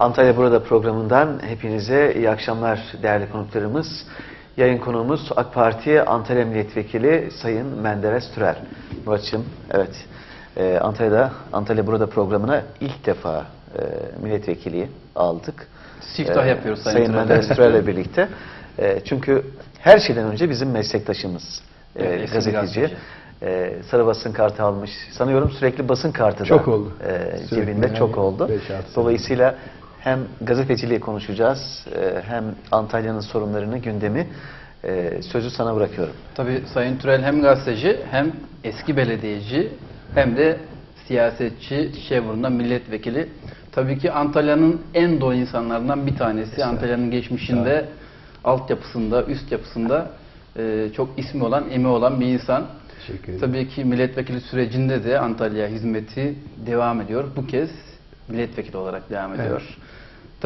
Antalya Burada programından hepinize iyi akşamlar değerli konuklarımız. Yayın konuğumuz AK Parti Antalya Milletvekili Sayın Menderes Türel. Muratçım, evet e, Antalya'da Antalya Burada programına ilk defa e, milletvekili aldık. Siftah yapıyoruz Sayın Sayın. Menderes Türel'le birlikte. E, çünkü her şeyden önce bizim meslektaşımız, e, Evet, gazeteci. gazeteci. E, sarı basın kartı almış. Sanıyorum sürekli basın kartı da Çok oldu. e, Sürekli cebinde yani çok oldu. Dolayısıyla hem gazeteciliği konuşacağız e, hem Antalya'nın sorunlarını, gündemi e, sözü sana bırakıyorum. Tabii Sayın Türel hem gazeteci hem eski belediyeci hem de siyasetçi, Şevur'unda milletvekili. Tabii ki Antalya'nın en doğu insanlarından bir tanesi. Antalya'nın geçmişinde, altyapısında, üst yapısında e, çok ismi olan, emi olan bir insan. Teşekkür ederim. Tabii ki milletvekili sürecinde de Antalya hizmeti devam ediyor. Bu kez milletvekili olarak devam ediyor.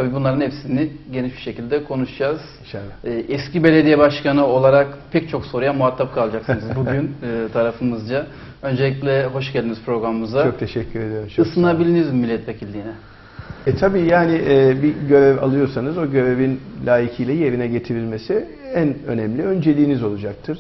Tabii bunların hepsini geniş bir şekilde konuşacağız. İnşallah. Ee, Eski belediye başkanı olarak pek çok soruya muhatap kalacaksınız bugün e, tarafımızca. Öncelikle hoş geldiniz programımıza. Çok teşekkür ediyorum. Çok. Isınabildiniz mi milletvekilliğine? E tabii yani e, bir görev alıyorsanız o görevin layıkıyla yerine getirilmesi en önemli önceliğiniz olacaktır.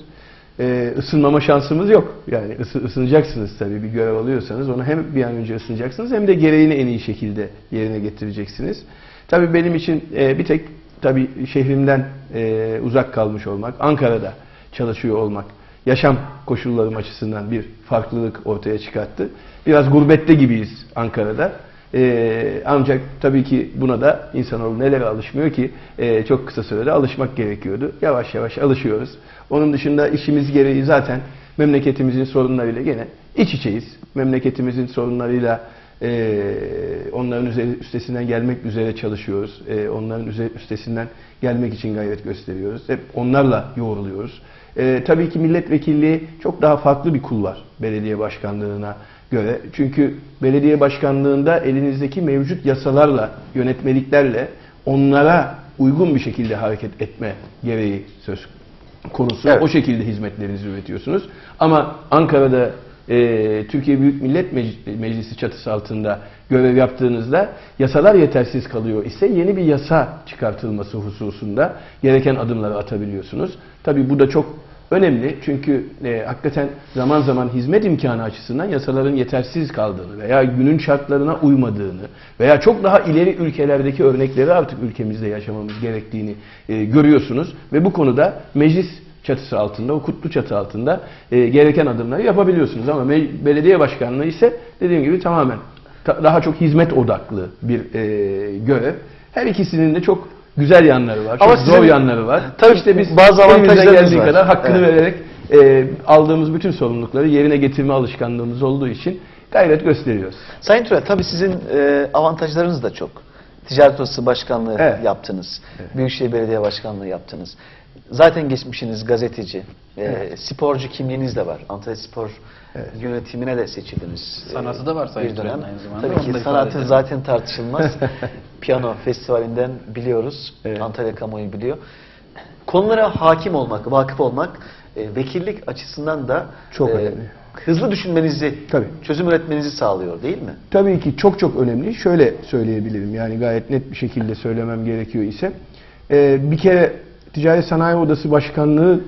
E, ısınmama şansımız yok. Yani ısı, ısınacaksınız tabii bir görev alıyorsanız onu hem bir an önce ısınacaksınız hem de gereğini en iyi şekilde yerine getireceksiniz. Tabii benim için e, bir tek tabii şehrimden e, uzak kalmış olmak, Ankara'da çalışıyor olmak, yaşam koşullarım açısından bir farklılık ortaya çıkarttı. Biraz gurbette gibiyiz Ankara'da. Ee, ancak tabii ki buna da insanoğlu nelere alışmıyor ki Ee, çok kısa sürede alışmak gerekiyordu. Yavaş yavaş alışıyoruz. Onun dışında işimiz gereği zaten memleketimizin sorunlarıyla gene iç içeyiz. Memleketimizin sorunlarıyla ee, onların üstesinden gelmek üzere çalışıyoruz. Ee, onların üstesinden gelmek için gayret gösteriyoruz. Hep onlarla yoğruluyoruz. Ee, tabii ki milletvekilliği çok daha farklı bir kul var belediye başkanlığına göre. Çünkü belediye başkanlığında elinizdeki mevcut yasalarla, yönetmeliklerle onlara uygun bir şekilde hareket etme gereği söz konusu. Evet. O şekilde hizmetlerinizi üretiyorsunuz. Ama Ankara'da e, Türkiye Büyük Millet Mec- Meclisi çatısı altında görev yaptığınızda yasalar yetersiz kalıyor ise yeni bir yasa çıkartılması hususunda gereken adımları atabiliyorsunuz. Tabii bu da çok önemli çünkü e, hakikaten zaman zaman hizmet imkanı açısından yasaların yetersiz kaldığını veya günün şartlarına uymadığını veya çok daha ileri ülkelerdeki örnekleri artık ülkemizde yaşamamız gerektiğini e, görüyorsunuz ve bu konuda meclis çatısı altında, o kutlu çatı altında e, gereken adımları yapabiliyorsunuz. Ama belediye başkanlığı ise dediğim gibi tamamen ta- daha çok hizmet odaklı bir e, görev. Her ikisinin de çok güzel yanları var, Ama çok zor sizin- yanları var. Tabii işte biz bazı elimizden avantajlarınız geldiği var. kadar hakkını Evet. vererek e, aldığımız bütün sorumlulukları yerine getirme alışkanlığımız olduğu için gayret gösteriyoruz. Sayın Türel, tabii sizin e, avantajlarınız da çok. Ticaret Odası Başkanlığı Evet. yaptınız. Büyükşehir Belediye Başkanlığı yaptınız. Zaten geçmişiniz gazeteci. E, Evet. Sporcu kimliğiniz de var. Antalya Spor yönetimine de seçildiniz. e, Sanatı da var Sayın bir dönem. Türel'in aynı zamanda. Tabii ki sanatı zaten tartışılmaz. Piyano festivalinden biliyoruz. Evet. Antalya kamuoyu biliyor. Konulara hakim olmak, vakıf olmak e, vekillik açısından da Çok e, önemli. hızlı düşünmenizi, Tabii. çözüm üretmenizi sağlıyor değil mi? Tabii ki çok çok önemli. Şöyle söyleyebilirim yani gayet net bir şekilde söylemem gerekiyor ise. Ee, bir kere Ticaret Sanayi Odası Başkanlığı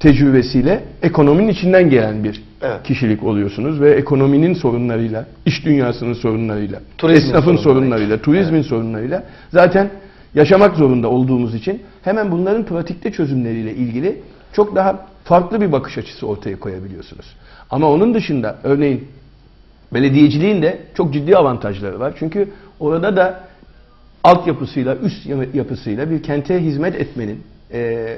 tecrübesiyle ekonominin içinden gelen bir Evet. kişilik oluyorsunuz ve ekonominin sorunlarıyla, iş dünyasının sorunlarıyla, Turizmin esnafın sorunlarıyla. sorunlarıyla, turizmin sorunlarıyla zaten yaşamak zorunda olduğumuz için hemen bunların pratikte çözümleriyle ilgili çok daha farklı bir bakış açısı ortaya koyabiliyorsunuz. Ama onun dışında örneğin Belediyeciliğin de çok ciddi avantajları var. Çünkü orada da altyapısıyla, üst yapısıyla bir kente hizmet etmenin e,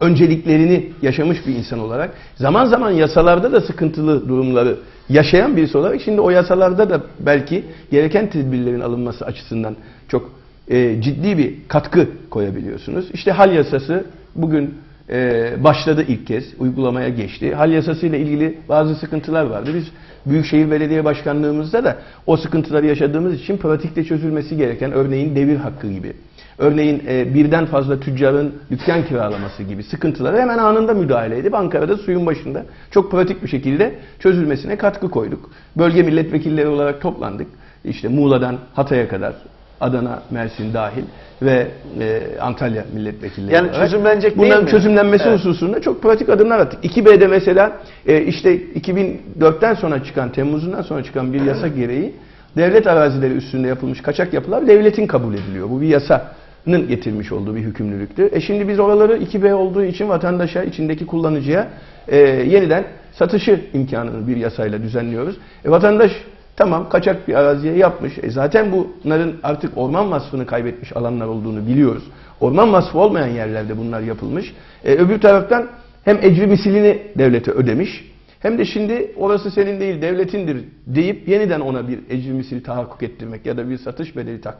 önceliklerini yaşamış bir insan olarak zaman zaman yasalarda da sıkıntılı durumları yaşayan birisi olarak şimdi o yasalarda da belki gereken tedbirlerin alınması açısından çok e, ciddi bir katkı koyabiliyorsunuz. İşte hal yasası bugün e, başladı ilk kez, uygulamaya geçti. Hal yasası ile ilgili bazı sıkıntılar vardı. Biz Büyükşehir Belediye Başkanlığımızda da o sıkıntıları yaşadığımız için pratikte çözülmesi gereken örneğin devir hakkı gibi, örneğin e, birden fazla tüccarın dükkan kiralaması gibi sıkıntıları hemen anında müdahale edip Ankara'da suyun başında çok pratik bir şekilde çözülmesine katkı koyduk. Bölge milletvekilleri olarak toplandık. İşte Muğla'dan Hatay'a kadar Adana, Mersin dahil ve e, Antalya milletvekilleri Yani olarak çözümlenecek değil Bunların mi? çözümlenmesi Evet. hususunda çok pratik adımlar attık. 2B'de mesela e, işte 2004'ten sonra çıkan, Temmuz'undan sonra çıkan bir yasa gereği devlet arazileri üstünde yapılmış kaçak yapılar devletin kabul ediliyor. Bu bir yasanın getirmiş olduğu bir hükümlülüktü. E şimdi biz oraları 2B olduğu için vatandaşa, içindeki kullanıcıya e, yeniden satışı imkanını bir yasayla düzenliyoruz. E, vatandaş tamam kaçak bir araziye yapmış. E, zaten bunların artık orman vasfını kaybetmiş alanlar olduğunu biliyoruz. Orman vasfı olmayan yerlerde bunlar yapılmış. E, öbür taraftan hem ecri misilini devlete ödemiş hem de şimdi orası senin değil devletindir deyip yeniden ona bir ecri misil tahakkuk ettirmek ya da bir satış bedeli ta-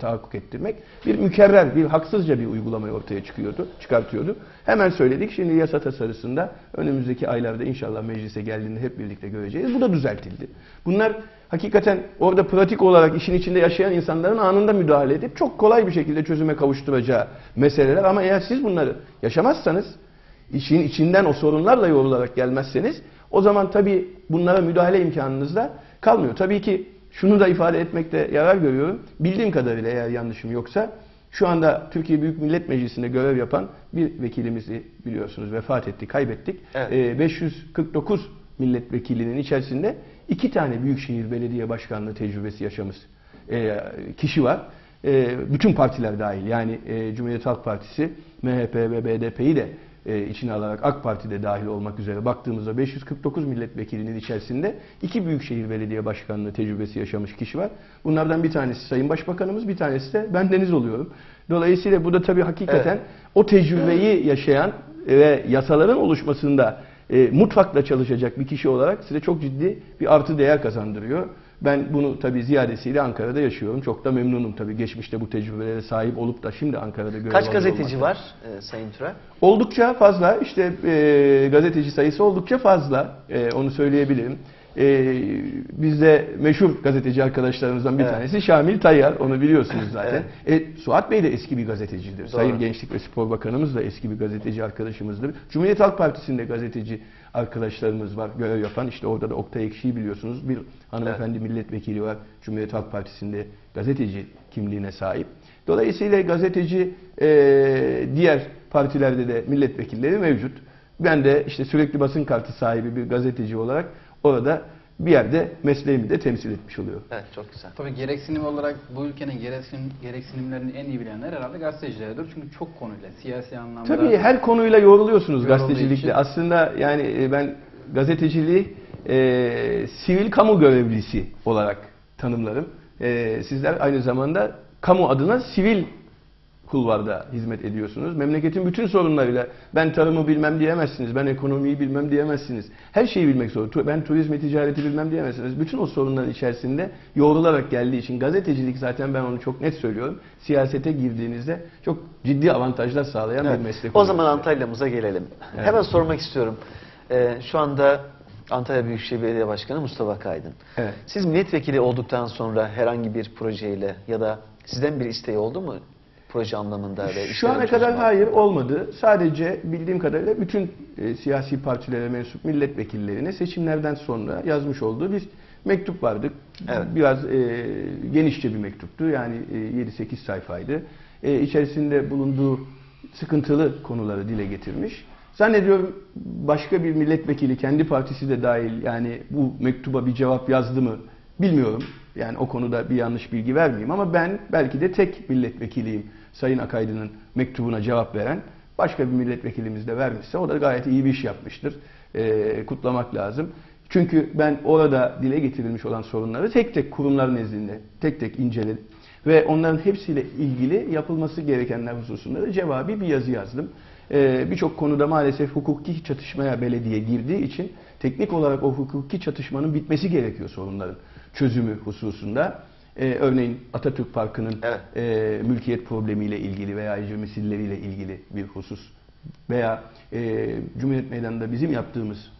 tahakkuk ettirmek bir mükerrer, bir haksızca bir uygulamayı ortaya çıkıyordu, çıkartıyordu. Hemen söyledik. Şimdi yasa tasarısında önümüzdeki aylarda inşallah meclise geldiğinde hep birlikte göreceğiz. Bu da düzeltildi. Bunlar hakikaten orada pratik olarak işin içinde yaşayan insanların anında müdahale edip çok kolay bir şekilde çözüme kavuşturacağı meseleler ama eğer siz bunları yaşamazsanız işin içinden o sorunlarla yoğrularak gelmezseniz o zaman tabii bunlara müdahale imkanınız da kalmıyor. Tabii ki şunu da ifade etmekte yarar görüyorum. Bildiğim kadarıyla eğer yanlışım yoksa şu anda Türkiye Büyük Millet Meclisi'nde görev yapan bir vekilimizi biliyorsunuz vefat etti, kaybettik. Evet. Ee, 549 milletvekilinin içerisinde iki tane Büyükşehir Belediye Başkanlığı tecrübesi yaşamış e, kişi var. E, bütün partiler dahil yani e, Cumhuriyet Halk Partisi, MHP ve BDP'yi de e, içine alarak AK Parti de dahil olmak üzere baktığımızda 549 milletvekilinin içerisinde iki Büyükşehir Belediye Başkanlığı tecrübesi yaşamış kişi var. Bunlardan bir tanesi Sayın Başbakanımız, bir tanesi de ben Deniz oluyorum. Dolayısıyla bu da tabii hakikaten o tecrübeyi yaşayan ve yasaların oluşmasında e, mutfakla çalışacak bir kişi olarak size çok ciddi bir artı değer kazandırıyor. Ben bunu tabii ziyadesiyle Ankara'da yaşıyorum. Çok da memnunum tabii geçmişte bu tecrübelere sahip olup da şimdi Ankara'da görev Kaç gazeteci var e, Sayın Türel? Oldukça fazla. İşte e, gazeteci sayısı oldukça fazla. E, onu söyleyebilirim. E, bizde meşhur gazeteci arkadaşlarımızdan bir Evet. tanesi Şamil Tayyar. Onu biliyorsunuz zaten. E, Suat Bey de eski bir gazetecidir. Doğru. Sayın Gençlik ve Spor Bakanımız da eski bir gazeteci arkadaşımızdır. Cumhuriyet Halk Partisi'nde gazeteci arkadaşlarımız var. Görev yapan. İşte orada da Oktay Ekşi'yi biliyorsunuz. Bir hanımefendi milletvekili var. Cumhuriyet Halk Partisi'nde gazeteci kimliğine sahip. Dolayısıyla gazeteci e, diğer partilerde de milletvekilleri mevcut. Ben de işte sürekli basın kartı sahibi bir gazeteci olarak orada bir yerde mesleğimi de temsil etmiş oluyorum. Evet çok güzel. Tabii gereksinim olarak bu ülkenin gereksinim, gereksinimlerini en iyi bilenler herhalde gazetecilerdir. Çünkü çok konuyla, siyasi anlamda... Tabii her konuyla yoğruluyorsunuz Yorulduğu gazetecilikle. için. Aslında yani e, ben gazeteciliği e, sivil kamu görevlisi olarak tanımlarım. E, sizler aynı zamanda kamu adına sivil kulvarda hizmet ediyorsunuz. Memleketin bütün sorunlarıyla ben tarımı bilmem diyemezsiniz, ben ekonomiyi bilmem diyemezsiniz. Her şeyi bilmek zor. Ben turizmi, ticareti bilmem diyemezsiniz. Bütün o sorunların içerisinde yoğrularak geldiği için gazetecilik zaten ben onu çok net söylüyorum. Siyasete girdiğinizde çok ciddi avantajlar sağlayan Evet. bir meslek. O zaman Antalya'mıza gelelim. Evet. Hemen sormak istiyorum. Ee, şu anda Antalya Büyükşehir Belediye Başkanı Mustafa Kaydın. Evet. Siz milletvekili olduktan sonra herhangi bir projeyle ya da sizden bir isteği oldu mu proje anlamında ve Şu ana kadar çözümü? hayır olmadı. Sadece bildiğim kadarıyla bütün e, siyasi partilere mensup milletvekillerine seçimlerden sonra yazmış olduğu bir mektup vardı. Evet. Biraz e, genişçe bir mektuptu. Yani e, 7-8 sayfaydı. E, içerisinde bulunduğu sıkıntılı konuları dile getirmiş. Zannediyorum başka bir milletvekili kendi partisi de dahil yani bu mektuba bir cevap yazdı mı bilmiyorum. Yani o konuda bir yanlış bilgi vermeyeyim ama ben belki de tek milletvekiliyim Sayın Akaydın'ın mektubuna cevap veren. Başka bir milletvekilimiz de vermişse o da gayet iyi bir iş yapmıştır. Ee, kutlamak lazım. Çünkü ben orada dile getirilmiş olan sorunları tek tek kurumlar nezdinde tek tek inceledim. Ve onların hepsiyle ilgili yapılması gerekenler hususunda da cevabi bir yazı yazdım. Ee, Birçok konuda maalesef hukuki çatışmaya belediye girdiği için teknik olarak o hukuki çatışmanın bitmesi gerekiyor sorunların çözümü hususunda. Ee, örneğin Atatürk Parkı'nın Evet. e, mülkiyet problemiyle ilgili veya icra misilleriyle ilgili bir husus veya e, Cumhuriyet Meydanı'nda bizim yaptığımız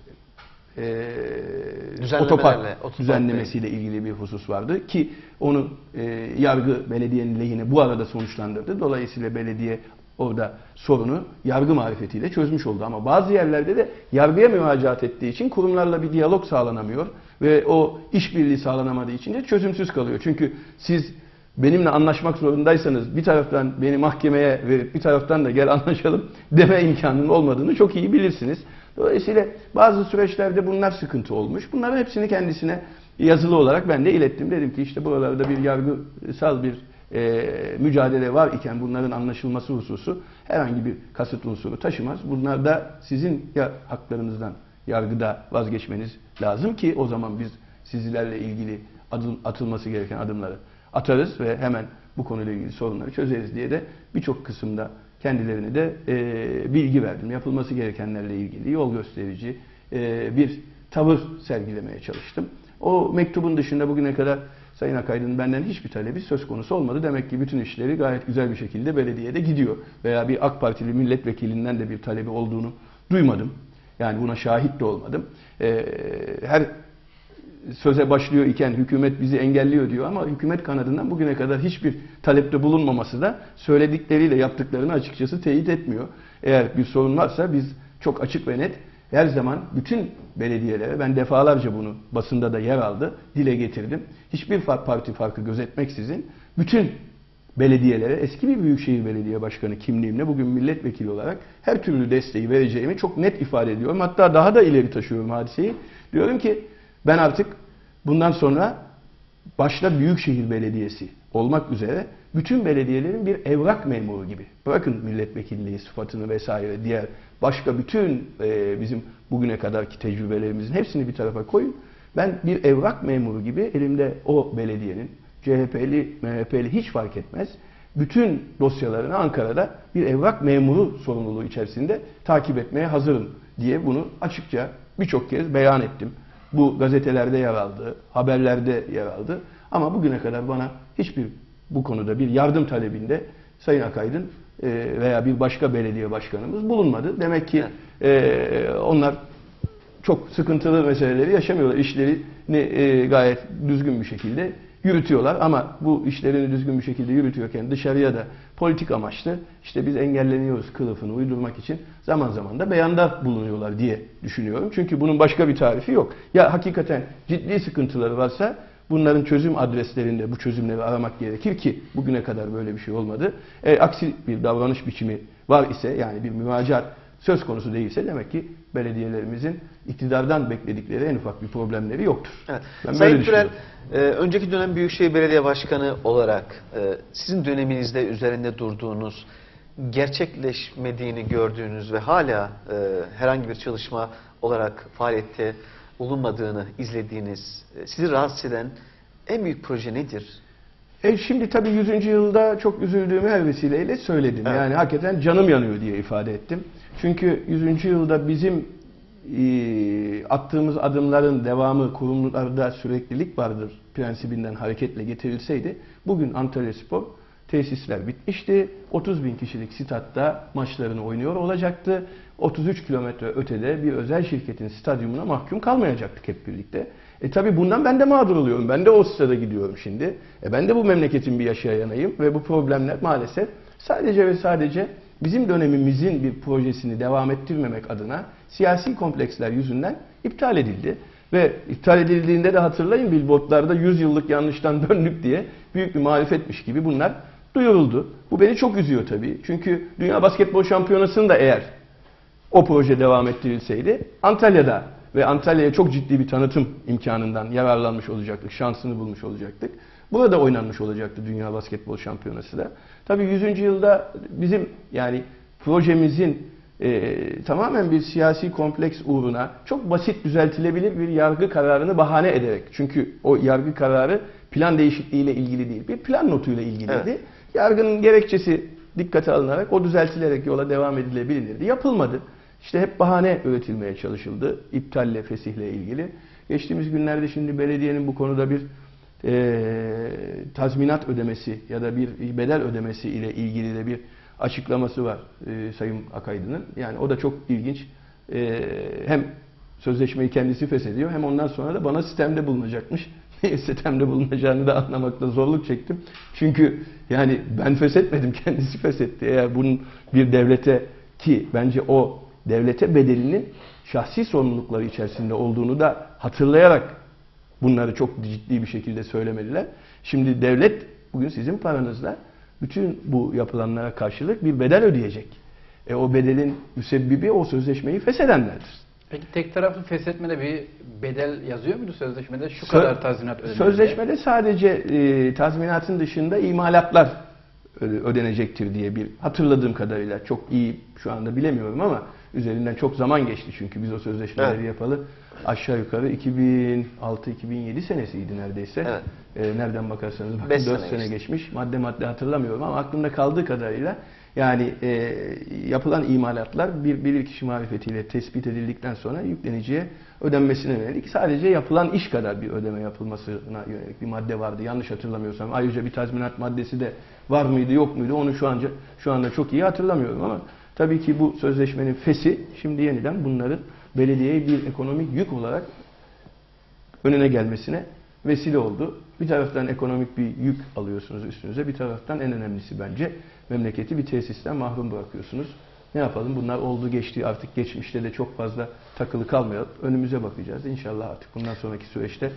e, otopark düzenlemesiyle ilgili bir husus vardı ki onu e, yargı belediyenin lehine bu arada sonuçlandırdı. Dolayısıyla belediye orada sorunu yargı marifetiyle çözmüş oldu. Ama bazı yerlerde de yargıya müracaat ettiği için kurumlarla bir diyalog sağlanamıyor ve o işbirliği sağlanamadığı için de çözümsüz kalıyor. Çünkü siz benimle anlaşmak zorundaysanız bir taraftan beni mahkemeye verip bir taraftan da gel anlaşalım deme imkanının olmadığını çok iyi bilirsiniz. Dolayısıyla bazı süreçlerde bunlar sıkıntı olmuş. Bunların hepsini kendisine yazılı olarak ben de ilettim. Dedim ki işte buralarda bir yargısal bir e, mücadele var iken bunların anlaşılması hususu herhangi bir kasıt unsuru taşımaz. Bunlar da sizin ya haklarınızdan yargıda vazgeçmeniz lazım ki o zaman biz sizlerle ilgili adım, atılması gereken adımları atarız ve hemen bu konuyla ilgili sorunları çözeriz diye de birçok kısımda kendilerine de e, bilgi verdim. Yapılması gerekenlerle ilgili yol gösterici e, bir tavır sergilemeye çalıştım. O mektubun dışında bugüne kadar Sayın Akaydın benden hiçbir talebi söz konusu olmadı. Demek ki bütün işleri gayet güzel bir şekilde belediyede gidiyor. Veya bir AK Partili milletvekilinden de bir talebi olduğunu duymadım. Yani buna şahit de olmadım. Ee, her söze başlıyor iken hükümet bizi engelliyor diyor ama hükümet kanadından bugüne kadar hiçbir talepte bulunmaması da söyledikleriyle yaptıklarını açıkçası teyit etmiyor. Eğer bir sorun varsa biz çok açık ve net her zaman bütün belediyelere ben defalarca bunu basında da yer aldı dile getirdim. Hiçbir parti farkı gözetmeksizin bütün belediyelere eski bir büyükşehir belediye başkanı kimliğimle bugün milletvekili olarak her türlü desteği vereceğimi çok net ifade ediyorum. Hatta daha da ileri taşıyorum hadiseyi. Diyorum ki ben artık bundan sonra başta Büyükşehir Belediyesi olmak üzere bütün belediyelerin bir evrak memuru gibi. Bırakın milletvekilliği sıfatını vesaire diğer başka bütün e, bizim bugüne kadarki tecrübelerimizin hepsini bir tarafa koyun. Ben bir evrak memuru gibi elimde o belediyenin CHP'li, MHP'li hiç fark etmez. Bütün dosyalarını Ankara'da bir evrak memuru sorumluluğu içerisinde takip etmeye hazırım diye bunu açıkça birçok kez beyan ettim. Bu gazetelerde yer aldı, haberlerde yer aldı. Ama bugüne kadar bana hiçbir bu konuda bir yardım talebinde Sayın Akaydın e, veya bir başka belediye başkanımız bulunmadı. Demek ki e, onlar çok sıkıntılı meseleleri yaşamıyorlar. İşlerini e, gayet düzgün bir şekilde yürütüyorlar ama bu işlerini düzgün bir şekilde yürütüyorken dışarıya da politik amaçlı işte biz engelleniyoruz kılıfını uydurmak için zaman zaman da beyanda bulunuyorlar diye düşünüyorum. Çünkü bunun başka bir tarifi yok. Ya hakikaten ciddi sıkıntıları varsa bunların çözüm adreslerinde bu çözümleri aramak gerekir ki bugüne kadar böyle bir şey olmadı. E, aksi bir davranış biçimi var ise yani bir müracaat söz konusu değilse demek ki belediyelerimizin iktidardan bekledikleri en ufak bir problemleri yoktur. Evet. Ben Sayın Türel, e, önceki dönem Büyükşehir Belediye Başkanı olarak e, sizin döneminizde üzerinde durduğunuz, gerçekleşmediğini gördüğünüz ve hala e, herhangi bir çalışma olarak faaliyette bulunmadığını izlediğiniz, e, sizi rahatsız eden en büyük proje nedir? E şimdi tabii 100. yılda çok üzüldüğümü her vesileyle söyledim. Evet. Yani hakikaten canım yanıyor diye ifade ettim. Çünkü 100. yılda bizim e, attığımız adımların devamı kurumlarda süreklilik vardır prensibinden hareketle getirilseydi bugün Antalya Spor tesisler bitmişti. 30 bin kişilik statta maçlarını oynuyor olacaktı. 33 kilometre ötede bir özel şirketin stadyumuna mahkum kalmayacaktık hep birlikte. E tabi bundan ben de mağdur oluyorum. Ben de o stada gidiyorum şimdi. E ben de bu memleketin bir yaşayanayım ve bu problemler maalesef sadece ve sadece bizim dönemimizin bir projesini devam ettirmemek adına siyasi kompleksler yüzünden iptal edildi. Ve iptal edildiğinde de hatırlayın billboardlarda 100 yıllık yanlıştan döndük diye büyük bir marifetmiş gibi bunlar duyuruldu. Bu beni çok üzüyor tabii. Çünkü Dünya Basketbol Şampiyonası'nda eğer o proje devam ettirilseydi Antalya'da ve Antalya'ya çok ciddi bir tanıtım imkanından yararlanmış olacaktık, şansını bulmuş olacaktık. Burada oynanmış olacaktı Dünya Basketbol Şampiyonası da. Tabii 100. yılda bizim yani projemizin e, tamamen bir siyasi kompleks uğruna çok basit düzeltilebilir bir yargı kararını bahane ederek. Çünkü o yargı kararı plan değişikliğiyle ilgili değil, bir plan notuyla ilgiliydi. Evet. Yargının gerekçesi dikkate alınarak o düzeltilerek yola devam edilebilirdi. Yapılmadı. İşte hep bahane üretilmeye çalışıldı iptalle, fesihle ilgili. Geçtiğimiz günlerde şimdi belediyenin bu konuda bir e, tazminat ödemesi ya da bir bedel ödemesi ile ilgili de bir açıklaması var e, Sayın Akaydın'ın. Yani o da çok ilginç. E, hem sözleşmeyi kendisi feshediyor hem ondan sonra da bana sistemde bulunacakmış. sistemde bulunacağını da anlamakta zorluk çektim. Çünkü yani ben feshetmedim, kendisi feshetti. Eğer bunun bir devlete ki bence o devlete bedelinin şahsi sorumlulukları içerisinde olduğunu da hatırlayarak bunları çok ciddi bir şekilde söylemeliler. Şimdi devlet bugün sizin paranızla bütün bu yapılanlara karşılık bir bedel ödeyecek. E o bedelin müsebbibi o sözleşmeyi feshedenlerdir. Peki tek taraflı feshetmede bir bedel yazıyor muydu sözleşmede? Şu Sö- kadar tazminat diye. Sözleşmede sadece e, tazminatın dışında imalatlar öde- ödenecektir diye bir hatırladığım kadarıyla çok iyi şu anda bilemiyorum ama üzerinden çok zaman geçti çünkü biz o sözleşmeleri Evet. yapalı aşağı yukarı 2006-2007 senesiydi neredeyse. Evet. E, nereden bakarsanız bakın Beş 4 sene sene, geçmiş. Madde madde hatırlamıyorum ama aklımda kaldığı kadarıyla yani e, yapılan imalatlar bir bilirkişi marifetiyle tespit edildikten sonra yükleniciye ödenmesine yönelik sadece yapılan iş kadar bir ödeme yapılmasına yönelik bir madde vardı. Yanlış hatırlamıyorsam. Ayrıca bir tazminat maddesi de var mıydı yok muydu onu şu anca şu anda çok iyi hatırlamıyorum ama tabii ki bu sözleşmenin fesi şimdi yeniden bunların belediyeye bir ekonomik yük olarak önüne gelmesine vesile oldu. Bir taraftan ekonomik bir yük alıyorsunuz üstünüze, bir taraftan en önemlisi bence memleketi bir tesisten mahrum bırakıyorsunuz. Ne yapalım? Bunlar oldu geçti artık geçmişte de çok fazla takılı kalmayalım. Önümüze bakacağız. İnşallah artık bundan sonraki süreçte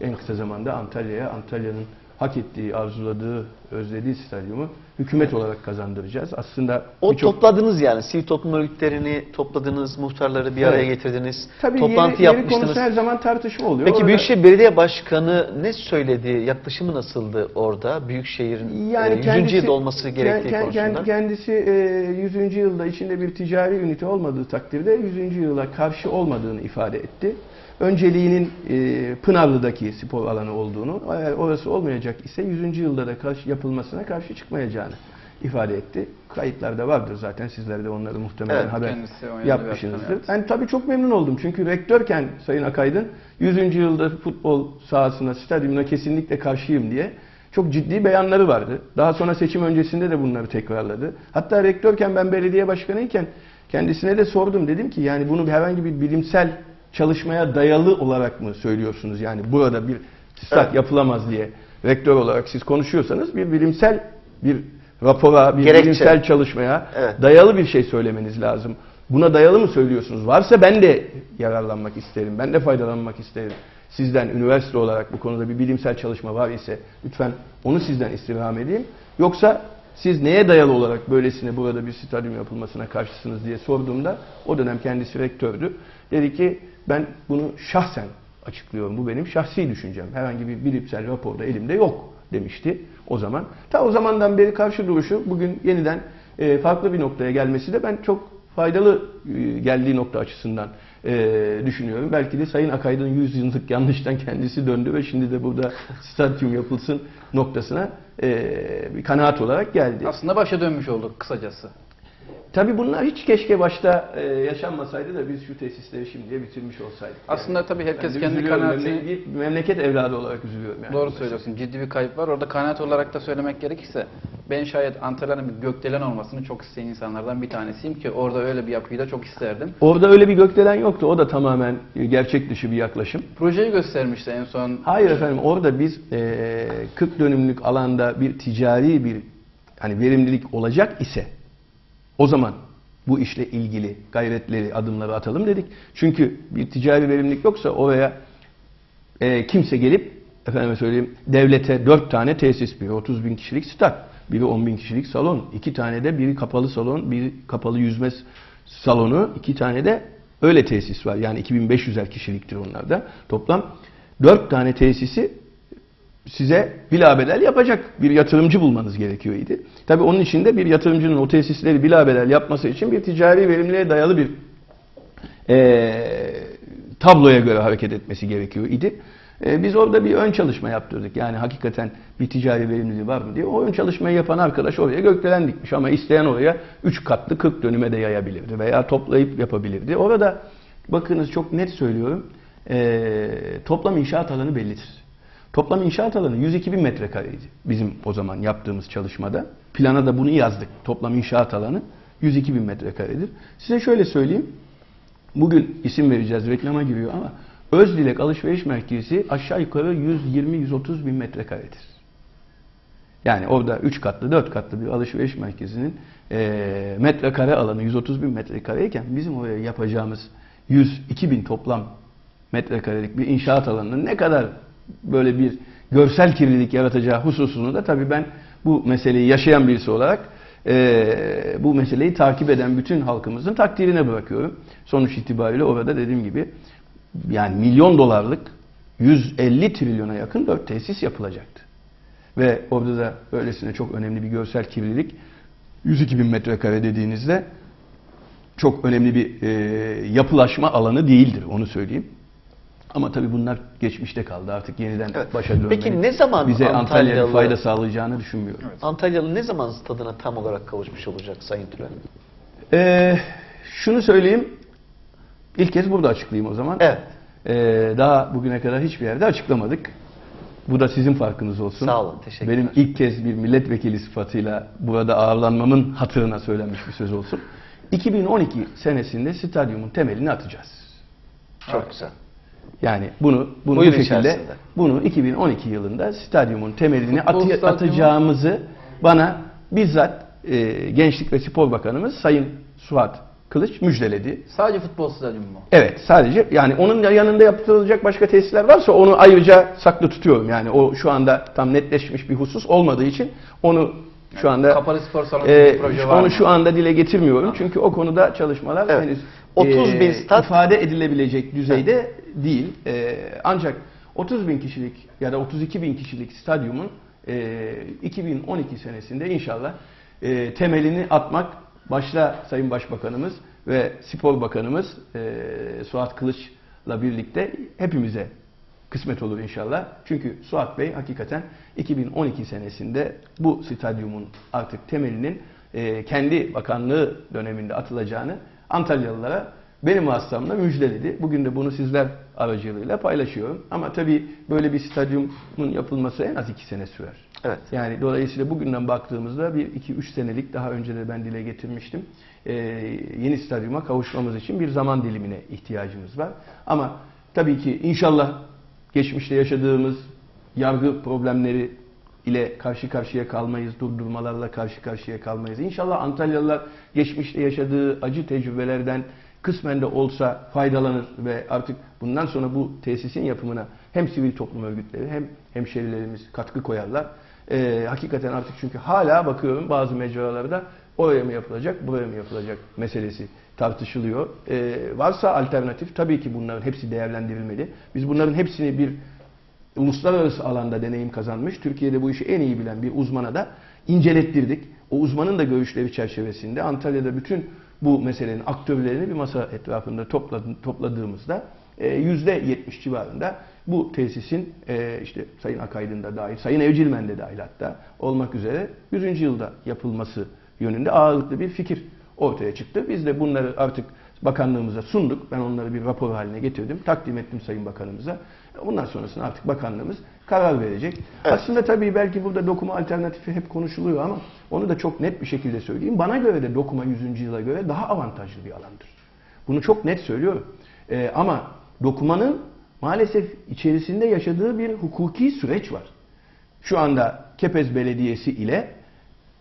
en kısa zamanda Antalya'ya, Antalya'nın hak ettiği, arzuladığı, özlediği stadyumu hükümet olarak kazandıracağız. Aslında O birçok- topladınız yani sivil toplum örgütlerini topladınız, muhtarları bir araya Evet. getirdiniz. Tabii toplantı yeri, yeri yapmıştınız. konusu her zaman tartışma oluyor. Peki Orada- Büyükşehir Belediye Başkanı ne söyledi? Yaklaşımı nasıldı orada? Büyükşehir'in Yani e, 100. kendisi- yılda olması gerektiği kend- konusunda. kend- Kendisi e, 100. yılda içinde bir ticari ünite olmadığı takdirde 100. yıla karşı olmadığını ifade etti. Önceliğinin e, Pınarlı'daki spor alanı olduğunu, eğer orası olmayacak ise 100. yılda da karşı yapılmasına karşı çıkmayacağını ifade etti. Kayıtlarda vardır zaten sizler de onları muhtemelen Evet, haber yapmışsınızdır. Ben tabii çok memnun oldum çünkü rektörken Sayın Akaydın 100. yılda futbol sahasına, stadyumuna kesinlikle karşıyım diye çok ciddi beyanları vardı. Daha sonra seçim öncesinde de bunları tekrarladı. Hatta rektörken ben belediye başkanıyken kendisine de sordum. Dedim ki yani bunu herhangi bir bilimsel çalışmaya dayalı olarak mı söylüyorsunuz? Yani burada bir stat Evet. yapılamaz diye rektör olarak siz konuşuyorsanız bir bilimsel bir rapora, bir Gerekçe. bilimsel çalışmaya Evet. dayalı bir şey söylemeniz lazım. Buna dayalı mı söylüyorsunuz? Varsa ben de yararlanmak isterim. Ben de faydalanmak isterim. Sizden üniversite olarak bu konuda bir bilimsel çalışma var ise lütfen onu sizden istirham edeyim. Yoksa siz neye dayalı olarak böylesine burada bir stadyum yapılmasına karşısınız diye sorduğumda o dönem kendisi rektördü. Dedi ki ben bunu şahsen açıklıyorum. Bu benim şahsi düşüncem. Herhangi bir bilimsel raporda elimde yok demişti o zaman. Ta o zamandan beri karşı duruşu bugün yeniden e, farklı bir noktaya gelmesi de ben çok faydalı e, geldiği nokta açısından e, düşünüyorum. Belki de Sayın Akaydın 100 yıllık yanlıştan kendisi döndü ve şimdi de burada stadyum yapılsın noktasına bir kanaat olarak geldi. Aslında başa dönmüş olduk kısacası. Tabii bunlar hiç keşke başta e, yaşanmasaydı da biz şu tesisleri şimdiye bitirmiş olsaydık. Aslında tabii herkes Ben kendi kanaatini- bir memleket evladı olarak üzülüyorum. Yani. Doğru söylüyorsun. Ciddi bir kayıp var. Orada kanaat olarak da söylemek gerekirse ben şayet Antalya'nın bir gökdelen olmasını çok isteyen insanlardan bir tanesiyim ki orada öyle bir yapıyı da çok isterdim. Orada öyle bir gökdelen yoktu. O da tamamen e, gerçek dışı bir yaklaşım. Projeyi göstermişti en son. Hayır efendim orada biz e, 40 dönümlük alanda bir ticari bir hani verimlilik olacak ise o zaman bu işle ilgili gayretleri, adımları atalım dedik. Çünkü bir ticari verimlilik yoksa oraya e, kimse gelip efendime söyleyeyim devlete 4 tane tesis, biri 30 bin kişilik stat, biri 10 bin kişilik salon, iki tane de biri kapalı salon, biri kapalı yüzme salonu, iki tane de öyle tesis var. Yani 2500'er kişiliktir onlar da. Toplam 4 tane tesisi size bilabedel yapacak bir yatırımcı bulmanız gerekiyor idi. Tabii onun için de bir yatırımcının o tesisleri bilabedel yapması için bir ticari verimliliğe dayalı bir eee, tabloya göre hareket etmesi gerekiyor idi. E, biz orada bir ön çalışma yaptırdık. Yani hakikaten bir ticari verimliliği var mı diye. O ön çalışmayı yapan arkadaş oraya gökdelen dikmiş ama isteyen oraya 3 katlı 40 dönüme de yayabilirdi veya toplayıp yapabilirdi. Orada bakınız çok net söylüyorum. e, toplam inşaat alanı bellidir. Toplam inşaat alanı 102 bin metrekareydi bizim o zaman yaptığımız çalışmada. Plana da bunu yazdık. Toplam inşaat alanı 102 bin metrekaredir. Size şöyle söyleyeyim. Bugün isim vereceğiz, reklama giriyor ama Özdilek Alışveriş Merkezi aşağı yukarı 120-130 bin metrekaredir. Yani orada 3 katlı, 4 katlı bir alışveriş merkezinin eee metrekare alanı 130 bin metrekareyken bizim oraya yapacağımız 102 bin toplam metrekarelik bir inşaat alanının ne kadar böyle bir görsel kirlilik yaratacağı hususunu da tabii ben bu meseleyi yaşayan birisi olarak e, bu meseleyi takip eden bütün halkımızın takdirine bırakıyorum. Sonuç itibariyle orada dediğim gibi yani milyon dolarlık 150 trilyona yakın dört tesis yapılacaktı. Ve orada da öylesine çok önemli bir görsel kirlilik 102 bin metrekare dediğinizde çok önemli bir e, yapılaşma alanı değildir onu söyleyeyim. Ama tabii bunlar geçmişte kaldı artık yeniden Evet. başa dönmenin Peki ne zaman bize Antalya'ya fayda sağlayacağını düşünmüyorum. Antalyalı ne zaman stadına tam olarak kavuşmuş olacak Sayın Türel? Ee, şunu söyleyeyim. İlk kez burada açıklayayım o zaman. Evet. Ee, daha bugüne kadar hiçbir yerde açıklamadık. Bu da sizin farkınız olsun. Sağ olun, teşekkürler. Benim ilk kez bir milletvekili sıfatıyla burada ağırlanmamın hatırına söylenmiş bir söz olsun. 2012 senesinde stadyumun temelini atacağız. Çok güzel. Yani bunu bunu Bu şekilde içerisinde. bunu 2012 yılında stadyumun temelini Futbol atı- stadyumu- atacağımızı bana bizzat e, Gençlik ve Spor Bakanımız Sayın Suat Kılıç müjdeledi. Sadece futbol stadyumu mu? Evet sadece yani onun yanında yaptırılacak başka tesisler varsa onu ayrıca saklı tutuyorum. Yani o şu anda tam netleşmiş bir husus olmadığı için onu şu anda Kapalı spor salonu e, proje var onu şu anda dile getirmiyorum. Çünkü o konuda çalışmalar Evet. henüz 30 bin e, stat- ifade edilebilecek düzeyde değil. E, ancak 30 bin kişilik ya da 32 bin kişilik stadyumun e, 2012 senesinde inşallah e, temelini atmak başta Sayın Başbakanımız ve Spor Bakanımız e, Suat Kılıç'la birlikte hepimize kısmet olur inşallah. Çünkü Suat Bey hakikaten 2012 senesinde bu stadyumun artık temelinin e, kendi bakanlığı döneminde atılacağını Antalyalılara benim vasıtamla müjdeledi. Bugün de bunu sizler aracılığıyla paylaşıyorum. Ama tabii böyle bir stadyumun yapılması en az iki sene sürer. Evet. Yani dolayısıyla bugünden baktığımızda bir iki üç senelik daha önce de ben dile getirmiştim. Ee, yeni stadyuma kavuşmamız için bir zaman dilimine ihtiyacımız var. Ama tabii ki inşallah geçmişte yaşadığımız yargı problemleri ile karşı karşıya kalmayız, durdurmalarla karşı karşıya kalmayız. İnşallah Antalyalılar geçmişte yaşadığı acı tecrübelerden kısmen de olsa faydalanır ve artık bundan sonra bu tesisin yapımına hem sivil toplum örgütleri hem hemşerilerimiz katkı koyarlar. Ee, hakikaten artık çünkü hala bakıyorum bazı mecralarda oraya mı yapılacak, buraya mı yapılacak meselesi tartışılıyor. Ee, varsa alternatif tabii ki bunların hepsi değerlendirilmeli. Biz bunların hepsini bir uluslararası alanda deneyim kazanmış, Türkiye'de bu işi en iyi bilen bir uzmana da incelettirdik. O uzmanın da görüşleri çerçevesinde Antalya'da bütün bu meselenin aktörlerini bir masa etrafında topladı- topladığımızda e, yüzde 70 civarında bu tesisin e, işte Sayın Akaydın da dahil, Sayın Evcilmen de dahil hatta olmak üzere 100. yılda yapılması yönünde ağırlıklı bir fikir ortaya çıktı. Biz de bunları artık bakanlığımıza sunduk. Ben onları bir rapor haline getirdim. Takdim ettim Sayın Bakanımıza. Bundan sonrasında artık bakanlığımız karar verecek. Evet. Aslında tabii belki burada dokuma alternatifi hep konuşuluyor ama onu da çok net bir şekilde söyleyeyim. Bana göre de dokuma 100. yıla göre daha avantajlı bir alandır. Bunu çok net söylüyorum. Ee, ama dokumanın maalesef içerisinde yaşadığı bir hukuki süreç var. Şu anda Kepez Belediyesi ile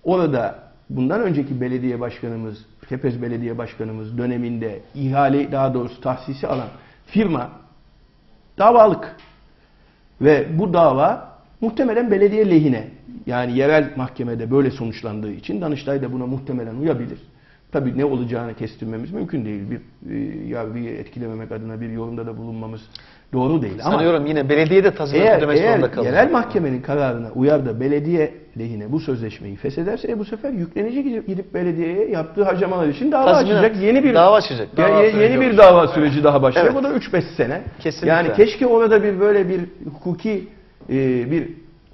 orada bundan önceki belediye başkanımız, Kepez Belediye Başkanımız döneminde ihale daha doğrusu tahsisi alan firma davalık. Ve bu dava muhtemelen belediye lehine yani yerel mahkemede böyle sonuçlandığı için Danıştay da buna muhtemelen uyabilir. Tabii ne olacağını kestirmemiz mümkün değil. Bir e, yargıyı etkilememek adına bir yorumda da bulunmamız doğru değil. Ama Sanıyorum yine belediye de tazminat eğer, ödemek eğer zorunda kalacak. yerel mahkemenin kararına uyar da belediye lehine bu sözleşmeyi feshederse e, bu sefer yüklenici gidip, belediyeye yaptığı harcamalar için dava Tazminat, açacak. Yeni bir dava açacak. Dava ye- süreci yeni bir dava süreci daha başlayacak. Evet. O da 3-5 sene. Kesinlikle. Yani keşke orada bir böyle bir hukuki e, bir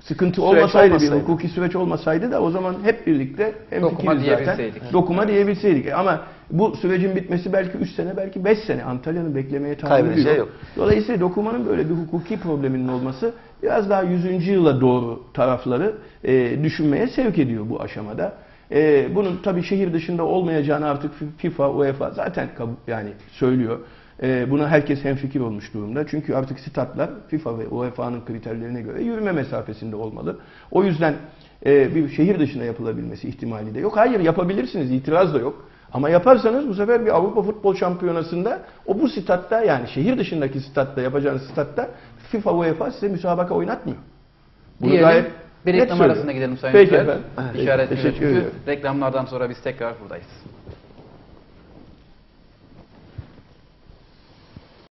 sıkıntı olmasaydı, bir olmasaydı. hukuki süreç olmasaydı da o zaman hep birlikte hem Dokuma fikiriz zaten. diyebilseydik. Dokuma diyebilseydik. Ama bu sürecin bitmesi belki 3 sene, belki 5 sene. Antalya'nın beklemeye tahammülü yok. yok. Dolayısıyla dokumanın böyle bir hukuki probleminin olması biraz daha 100. yıla doğru tarafları e, düşünmeye sevk ediyor bu aşamada. E, bunun tabii şehir dışında olmayacağını artık FIFA, UEFA zaten yani söylüyor. E, buna herkes hemfikir olmuş durumda. Çünkü artık statlar FIFA ve UEFA'nın kriterlerine göre yürüme mesafesinde olmalı. O yüzden e, bir şehir dışında yapılabilmesi ihtimali de yok. Hayır yapabilirsiniz, itiraz da yok. Ama yaparsanız bu sefer bir Avrupa Futbol Şampiyonası'nda o bu statta yani şehir dışındaki statta yapacağınız statta FIFA UEFA size müsabaka oynatmıyor. Bunu Diyelim, gayet bir reklam arasına gidelim Sayın Peki efendim. İşaret Teşekkür ediyorum. reklamlardan sonra biz tekrar buradayız.